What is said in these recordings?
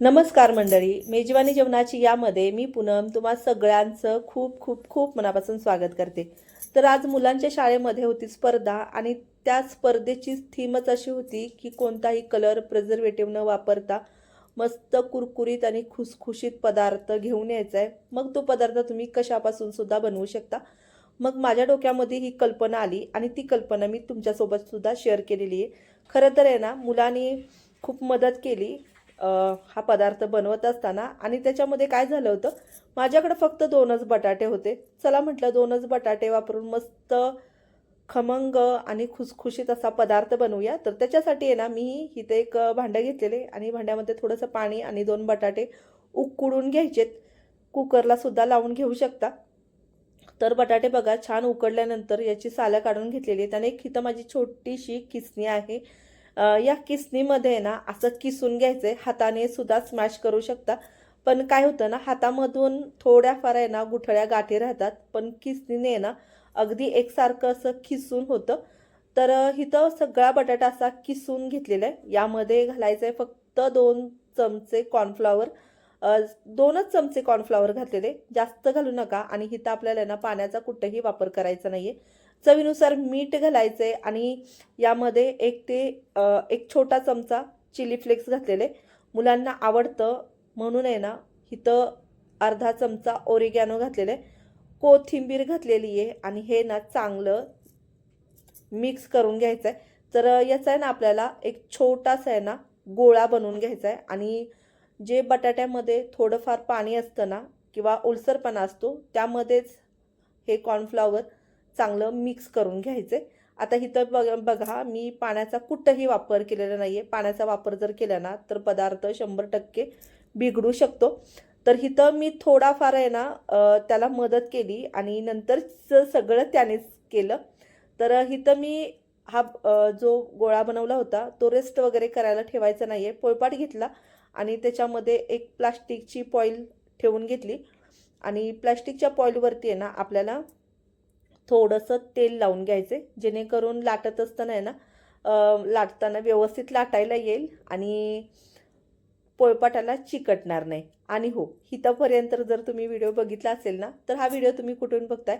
नमस्कार मंडळी मेजवानी जेवणाची यामध्ये मी पूनम तुम्हा सगळ्यांचं खूप खूप खूप मनापासून स्वागत करते. तर आज मुलांच्या शाळेमध्ये होती स्पर्धा आणि त्या स्पर्धेची थीमच अशी होती की कोणताही कलर प्रिझर्वेटिव्ह न वापरता मस्त कुरकुरीत आणि खुसखुशीत पदार्थ घेऊन यायचा आहे मग तो पदार्थ तुम्ही कशापासून सुद्धा बनवू शकता? मग माझ्या डोक्यामध्ये ही कल्पना आली आणि ती कल्पना मी तुमच्यासोबत सुद्धा शेअर केलेली आहे. खरं तर आहे ना मुलांनी खूप मदत केली. हा पदार्थ बनवत असताना आणि त्याच्यामध्ये काय झालं होतं? माझ्याकडे फक्त दोनच बटाटे होते. चला म्हटलं दोनच बटाटे वापरून मस्त खमंग आणि खुसखुशीत असा पदार्थ बनवूया. तर त्याच्यासाठी आहे ना मी इथे एक भांडं घेतलेले आणि भांड्यामध्ये थोडंसं पाणी आणि दोन बटाटे उकडून घ्यायचेत. कुकरला सुद्धा लावून घेऊ शकता. तर बटाटे बघा छान उकडल्यानंतर याची सालं काढून घेतलेली आहेत त्याने एक इथं माझी छोटीशी किसणी आहे. या किसनीमध्ये आहे ना असं किसून घ्यायचं आहे हाताने सुद्धा स्मॅश करू शकता. पण काय होतं ना हातामधून थोड्याफार आहे ना गुठळ्या गाठी राहतात. पण किसनीने आहे ना अगदी एकसारखं असं किसून होतं. तर इथं सगळा बटाटा असा किसून घेतलेला आहे. यामध्ये घालायचं आहे फक्त दोन चमचे कॉर्नफ्लॉवर दोनच चमचे कॉर्नफ्लॉवर घातलेले. जास्त घालू नका आणि हिथं आपल्याला ना पाण्याचा कुठंही वापर करायचा नाही आहे चवीनुसार मीठ घालायचं आहे आणि यामध्ये एक ते एक छोटा चमचा चिली फ्लेक्स घातलेले. मुलांना आवडतं म्हणून आहे ना इथं अर्धा चमचा ओरिगॅनो घातलेले. कोथिंबीर घातलेली आहे आणि हे ना चांगलं मिक्स करून घ्यायचं आहे तर याचा आहे ना आपल्याला एक छोटासा आहे ना गोळा बनवून घ्यायचा आहे आणि जे बटाट्यामध्ये थोडंफार पाणी असतं ना किंवा ओलसरपणा असतो त्यामध्येच हे कॉर्नफ्लॉवर चांगलं मिक्स करून घ्यायचे. आता इथं बघ बघा मी पाण्याचा कुठंही वापर केलेला नाही आहे पाण्याचा वापर जर केला ना तर पदार्थ शंभर टक्के बिघडू शकतो. तर इथं मी थोडाफार आहे ना त्याला मदत केली आणि नंतरचं सगळं त्यानेच केलं. तर इथं मी हा जो गोळा बनवला होता तो रेस्ट वगैरे करायला ठेवायचा नाही आहे पोळपाट घेतला आणि त्याच्यामध्ये एक प्लास्टिकची पॉईल ठेवून घेतली. आणि प्लास्टिकच्या पॉईलवरती आहे ना आपल्याला थोडंसं तेल लावून घ्यायचे जेणेकरून लाटत असताना आहे ना लाटताना व्यवस्थित लाटायला येईल आणि पोळपाटाला चिकटणार नाही. आणि हो इथंपर्यंत जर तुम्ही व्हिडिओ बघितला असेल ना तर हा व्हिडिओ तुम्ही कुठून बघताय?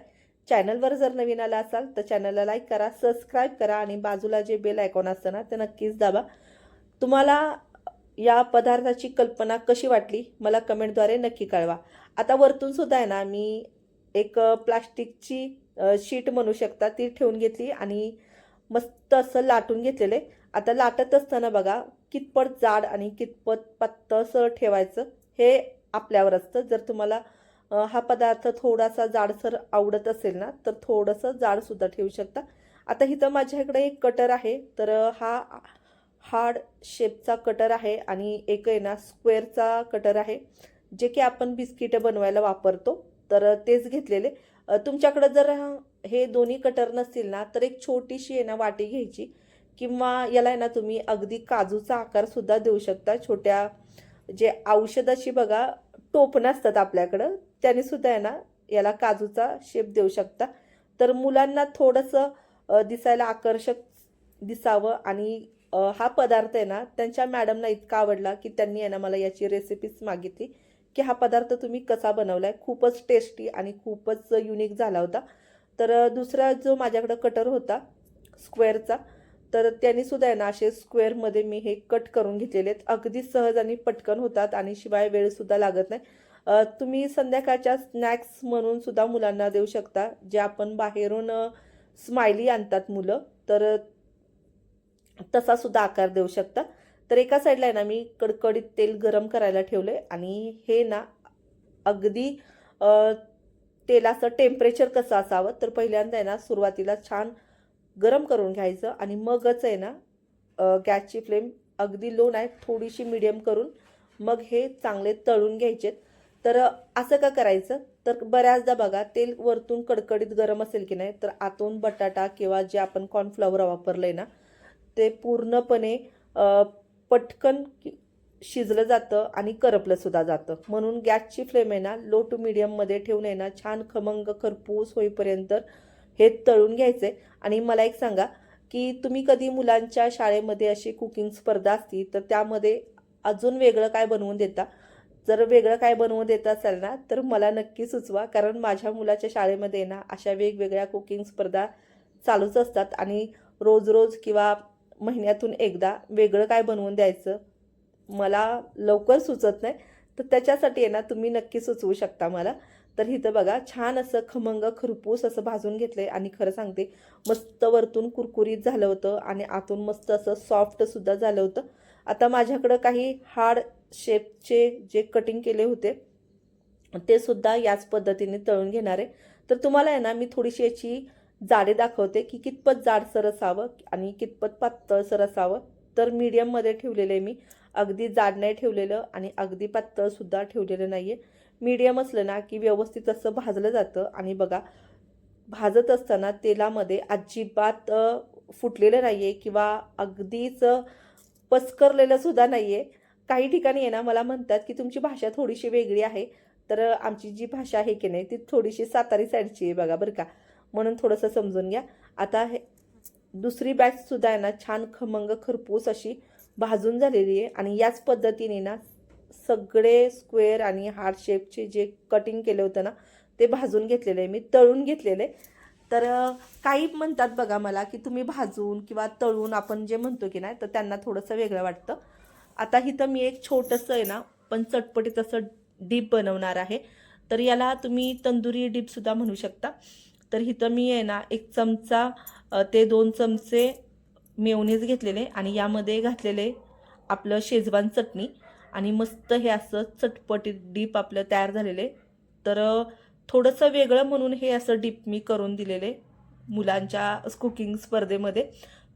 चॅनलवर जर नवीन आला असाल तर चॅनलला लाईक करा सबस्क्राईब करा आणि बाजूला जे बेल आयकॉन असतं ना ते नक्कीच दाबा. तुम्हाला या पदार्थाची कल्पना कशी वाटली मला कमेंटद्वारे नक्की कळवा. आता वरतून सुद्धा आहे ना मी एक प्लास्टिकची शीट म्हणू शकता ती ठेवून घेतली आणि मस्त असं लाटून घेतलेले आता लाटत असताना बघा कितपत जाड आणि कितपत पातळसर ठेवायचं हे आपल्यावर असतं. जर तुम्हाला हा पदार्थ थोडासा जाडसर आवडत असेल ना तर थोडंसं जाडसुद्धा ठेवू शकता. आता इथं माझ्याकडे एक कटर आहे तर हा हार्ड शेपचा कटर आहे आणि एक आहे ना स्क्वेअरचा कटर आहे जे की आपण बिस्किटं बनवायला वापरतो. तर तेच घेतलेले. तुमच्याकडं जर हे दोन्ही कटर नसतील ना तर एक छोटीशी आहे ना वाटी घ्यायची किंवा याला आहे ना तुम्ही अगदी काजूचा आकारसुद्धा देऊ शकता. छोट्या जे औषधाची बघा टोपणं असतात आपल्याकडं त्याने सुद्धा आहे ना याला काजूचा शेप देऊ शकता. तर मुलांना थोडंसं दिसायला आकर्षक दिसावं आणि हा पदार्थ आहे ना त्यांच्या मॅडमना इतका आवडला की त्यांनी आहे ना मला याची रेसिपीच मागितली की हा पदार्थ तुम्ही कसा बनवलाय? खूपच टेस्टी आणि खूपच युनिक झाला होता. तर दुसरा जो माझ्याकडं कटर होता स्क्वेअरचा तर त्यांनी सुद्धा आहे ना असे स्क्वेअरमध्ये मी हे कट करून घेतलेले आहेत. अगदी सहज आणि पटकन होतात आणि शिवाय वेळसुद्धा लागत नाही. तुम्ही संध्याकाळच्या स्नॅक्स म्हणून सुद्धा मुलांना देऊ शकता. जे आपण बाहेरून स्माइली आणतात मुलं तर तसा सुद्धा आकार देऊ शकता. तर एका साईडला आहे ना मी कडकडीत तेल गरम करायला ठेवलं आहे आणि हे ना अगदी तेलाचं टेम्परेचर कसं असावं तर पहिल्यांदा आहे ना सुरुवातीला छान गरम करून घ्यायचं आणि मगच आहे ना गॅसची फ्लेम अगदी लो नाही थोडीशी मिडियम करून मग हे चांगले तळून घ्यायचे. तर असं का करायचं? तर बऱ्याचदा बघा तेल वरतून कडकडीत गरम असेल की नाही तर आतून बटाटा किंवा जे आपण कॉर्नफ्लॉवर वापरलं आहे ना ते पूर्णपणे पटकन शिजलं जातं आणि करपलंसुद्धा जातं. म्हणून गॅसची फ्लेम आहे ना लो टू मिडियममध्ये ठेवून आहे ना छान खमंग खरपूस होईपर्यंत हे तळून घ्यायचे. आणि मला एक सांगा की तुम्ही कधी मुलांच्या शाळेमध्ये अशी कुकिंग स्पर्धा असती तर त्यामध्ये अजून वेगळं काय बनवून देता? जर वेगळं काय बनवून देत असाल ना तर मला नक्की सुचवा. कारण माझ्या मुलाच्या शाळेमध्ये ना अशा वेगवेगळ्या कुकिंग स्पर्धा चालूच असतात. आणि रोज रोज किंवा महिन्यातून एकदा वेगळं काय बनवून द्यायचं मला लवकर सुचत नाही. तर त्याच्यासाठी आहे ना तुम्ही नक्की सुचवू शकता मला. तर इथं बघा छान असं खमंग खरपूस असं भाजून घेतलं आहे आणि खरं सांगते मस्त वरतून कुरकुरीत झालं होतं आणि आतून मस्त असं सॉफ्टसुद्धा झालं होतं. आता माझ्याकडं काही हार्ड शेपचे जे कटिंग केले होते ते सुद्धा याच पद्धतीने तळून घेणार आहे. तर तुम्हाला आहे ना मी थोडीशी याची जाडे दाखवते की कितपत जाडसर असावं आणि कितपत पातळसर असावं. तर मीडियममध्ये ठेवलेलं आहे मी. अगदी जाड नाही ठेवलेलं आणि अगदी पातळसुद्धा ठेवलेलं नाही आहे मीडियम असलं ना की व्यवस्थित असं भाजलं जातं आणि बघा भाजत असताना तेलामध्ये अजिबात फुटलेलं नाही आहे किंवा अगदीच पसकरलेलंसुद्धा नाही आहे काही ठिकाणी आहे ना मला म्हणतात की तुमची भाषा थोडीशी वेगळी आहे. तर आमची जी भाषा आहे की नाही ती थोडीशी सातारी साईडची आहे बघा बरं का. म्हणून थोडंसं समजून घ्या. आता हे दुसरी बॅचसुद्धा आहे ना छान खमंग खरपूस अशी भाजून झालेली आहे. आणि याच पद्धतीने ना सगळे स्क्वेअर आणि हार्ट शेपचे जे कटिंग केलं होतं ना ते भाजून घेतलेले आहे. मी तळून घेतलेले तर काही म्हणतात बघा मला की तुम्ही भाजून किंवा तळून आपण जे म्हणतो की नाही तर त्यांना थोडंसं वेगळं वाटतं. आता इथं मी एक छोटंसं आहे ना पण चटपटीत असं डीप बनवणार आहे. तर याला तुम्ही तंदुरी डीपसुद्धा म्हणू शकता. तर इथं मी आहे ना एक चमचा ते दोन चमचे मेवनीज घेतलेले आणि यामध्ये घातलेले आपलं शेजवान चटणी आणि मस्त हे असं चटपटीत डीप आपलं तयार झालेले. तर थोडंसं वेगळं म्हणून हे असं डीप मी करून दिलेले मुलांच्या कुकिंग स्पर्धेमध्ये.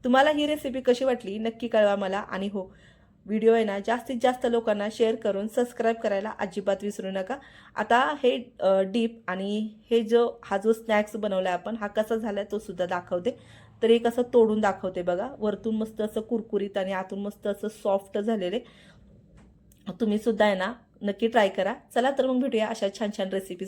तुम्हाला ही रेसिपी कशी वाटली नक्की कळवा मला आणि हो. व्हिडिओ आहे ना जास्तीत जास्त लोकांना शेअर करून सबस्क्राईब करायला अजिबात विसरू नका. आता हे डीप आणि हे जो हा जो स्नॅक्स बनवला आहे आपण हा कसा झाला आहे तो सुद्धा दाखवते. तर एक कसं तोडून दाखवते बघा. वरतून मस्त असं कुरकुरीत आणि आतून मस्त असं सॉफ्ट झालेले. तुम्ही सुद्धा आहे ना नक्की ट्राय करा. चला तर मग भेटूया अशा छान छान रेसिपी